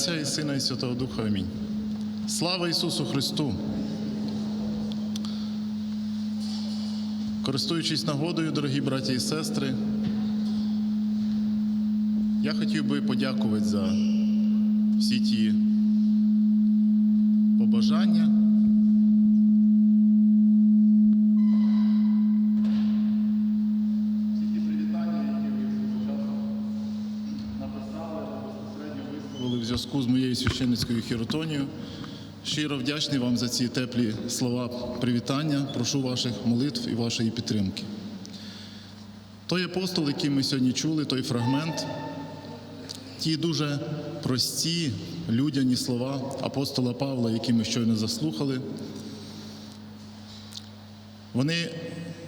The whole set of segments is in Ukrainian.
Отця і Сина, і Святого Духа. Амінь. Слава Ісусу Христу! Користуючись нагодою, дорогі браті і сестри, я хотів би подякувати за всі ті побажання. Всі ті привітання, які ви спочатку написали, безпосередньо висловили в зв'язку з моєю священницькою хіротонією. Щиро вдячний вам за ці теплі слова привітання. Прошу ваших молитв і вашої підтримки. Той апостол, який ми сьогодні чули, той фрагмент, ті дуже прості людяні слова апостола Павла, які ми щойно заслухали, вони,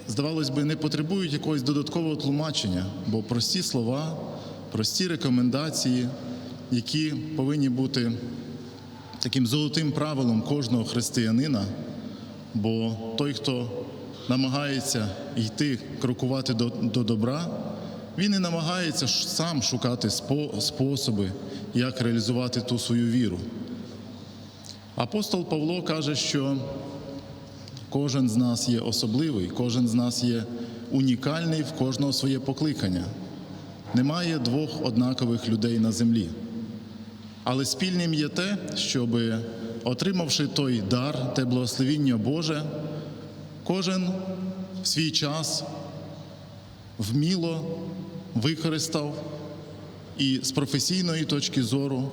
здавалось би, не потребують якогось додаткового тлумачення, бо прості слова, прості рекомендації, які повинні бути таким золотим правилом кожного християнина, бо той, хто намагається йти, крокувати до, до добра, він і намагається сам шукати способи, як реалізувати ту свою віру. Апостол Павло каже, що кожен з нас є особливий, кожен з нас є унікальний, в кожного своє покликання. Немає двох однакових людей на землі. Але спільним є те, щоб, отримавши той дар, те благословіння Боже, кожен в свій час вміло використав і з професійної точки зору,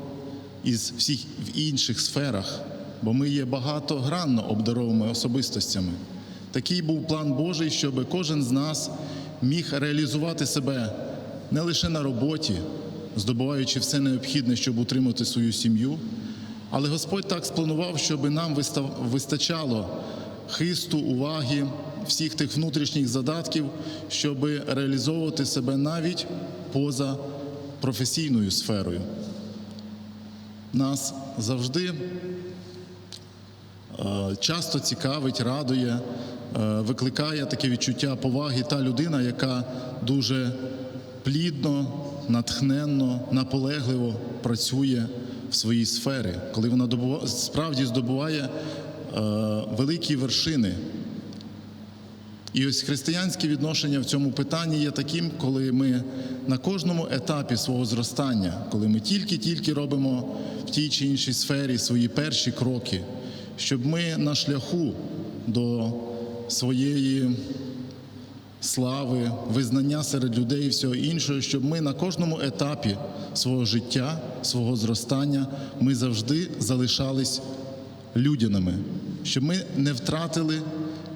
і з всіх в інших сферах, бо ми є багатогранно обдарованими особистостями. Такий був план Божий, щоб кожен з нас міг реалізувати себе не лише на роботі, здобуваючи все необхідне, щоб утримати свою сім'ю, але Господь так спланував, щоб нам вистачало хисту, уваги, всіх тих внутрішніх задатків, щоб реалізовувати себе навіть поза професійною сферою. Нас завжди е, часто цікавить, радує, е, викликає таке відчуття поваги та людина, яка дуже плідно, натхненно, наполегливо працює в своїй сфері, коли вона добува- справді здобуває е, великі вершини. І ось християнське відношення в цьому питанні є таким, коли ми на кожному етапі свого зростання, коли ми тільки-тільки робимо в тій чи іншій сфері свої перші кроки, щоб ми на шляху до своєї слави, визнання серед людей і всього іншого, щоб ми на кожному етапі свого життя, свого зростання, ми завжди залишались людяними, щоб ми не втратили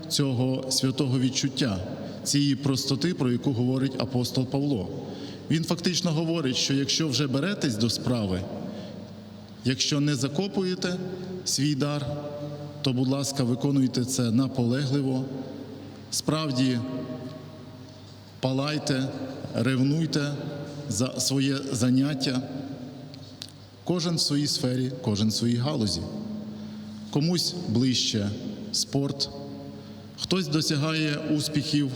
цього святого відчуття, цієї простоти, про яку говорить апостол Павло. Він фактично говорить, що якщо вже беретесь до справи, якщо не закопуєте свій дар, то, будь ласка, виконуйте це наполегливо, справді палайте, ревнуйте за своє заняття. Кожен в своїй сфері, кожен в своїй галузі. Комусь ближче спорт, хтось досягає успіхів.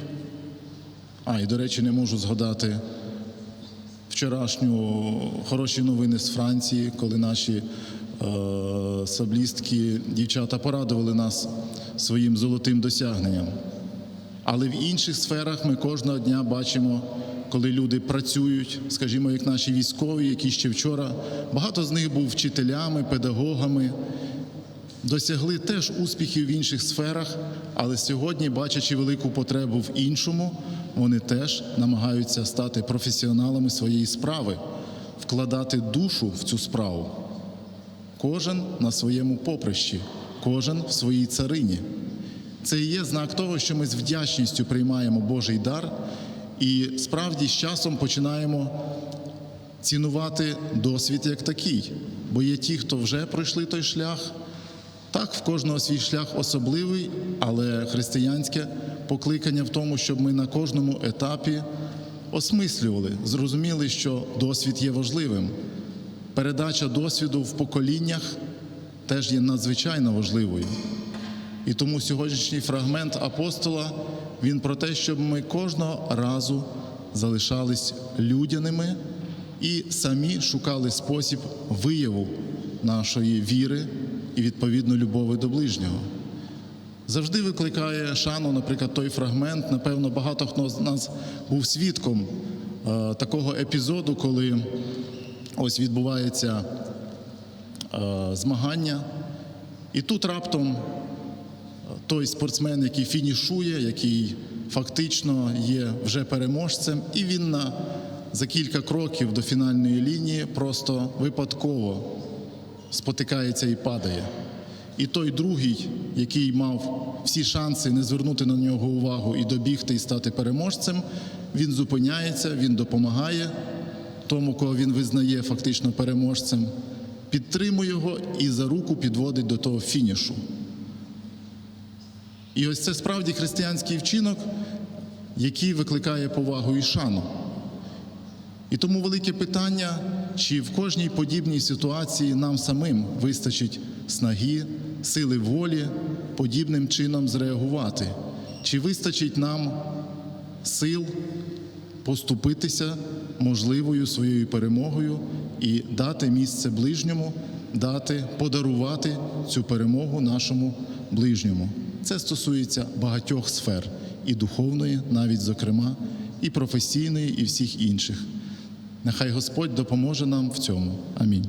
А, і до речі, не можу згадати вчорашню хороші новини з Франції, коли наші е, саблістки, дівчата порадували нас своїм золотим досягненням. Але в інших сферах ми кожного дня бачимо, коли люди працюють, скажімо, як наші військові, які ще вчора багато з них був вчителями, педагогами, досягли теж успіхів в інших сферах, але сьогодні, бачачи велику потребу в іншому, вони теж намагаються стати професіоналами своєї справи, вкладати душу в цю справу. Кожен на своєму поприщі, кожен в своїй царині. Це і є знак того, що ми з вдячністю приймаємо Божий дар і справді з часом починаємо цінувати досвід як такий. Бо є ті, хто вже пройшли той шлях. Так, в кожного свій шлях особливий, але християнське покликання в тому, щоб ми на кожному етапі осмислювали, зрозуміли, що досвід є важливим. Передача досвіду в поколіннях теж є надзвичайно важливою. І тому сьогоднішній фрагмент апостола він про те, щоб ми кожного разу залишались людяними, і самі шукали спосіб вияву нашої віри і відповідно любові до ближнього. Завжди викликає шану, наприклад, той фрагмент. Напевно, багато хто з нас був свідком е, такого епізоду, коли ось відбувається е, змагання, і тут раптом той спортсмен, який фінішує, який фактично є вже переможцем, і він на, за кілька кроків до фінальної лінії просто випадково спотикається і падає. І той другий, який мав всі шанси не звернути на нього увагу і добігти і стати переможцем, він зупиняється, він допомагає тому, кого він визнає фактично переможцем, підтримує його і за руку підводить до того фінішу. І ось це справді християнський вчинок, який викликає повагу і шану. І тому велике питання, чи в кожній подібній ситуації нам самим вистачить снаги, сили волі подібним чином зреагувати, чи вистачить нам сил поступитися можливою своєю перемогою і дати місце ближньому, дати, подарувати цю перемогу нашому ближньому. Це стосується багатьох сфер і духовної, навіть зокрема, і професійної, і всіх інших. Нехай Господь допоможе нам в цьому. Амінь.